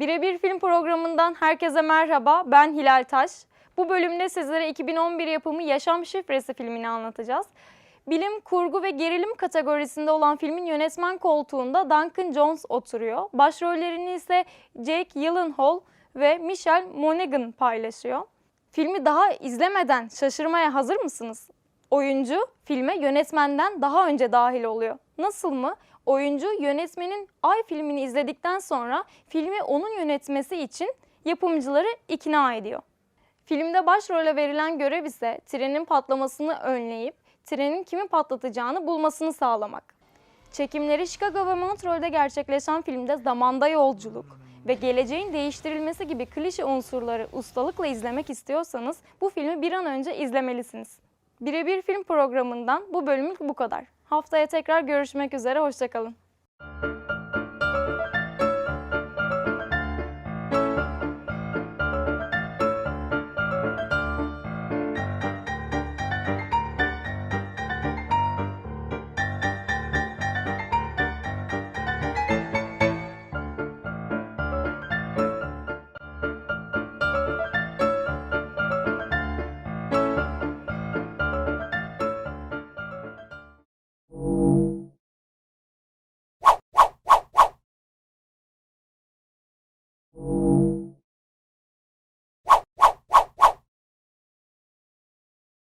Birebir Film programından herkese merhaba. Ben Hilal Taş. Bu bölümde sizlere 2011 yapımı Yaşam Şifresi filmini anlatacağız. Bilim, kurgu ve gerilim kategorisinde olan filmin yönetmen koltuğunda Duncan Jones oturuyor. Başrollerini ise Jake Gyllenhaal ve Michelle Monaghan paylaşıyor. Filmi daha izlemeden şaşırmaya hazır mısınız? Oyuncu filme yönetmenden daha önce dahil oluyor. Nasıl mı? Oyuncu yönetmenin Ay filmini izledikten sonra filmi onun yönetmesi için yapımcıları ikna ediyor. Filmde başrole verilen görev ise trenin patlamasını önleyip trenin kimi patlatacağını bulmasını sağlamak. Çekimleri Chicago ve Montreal'de gerçekleşen filmde zamanda yolculuk ve geleceğin değiştirilmesi gibi klişe unsurları ustalıkla izlemek istiyorsanız bu filmi bir an önce izlemelisiniz. Birebir film programından bu bölümlük bu kadar. Haftaya tekrar görüşmek üzere, hoşçakalın.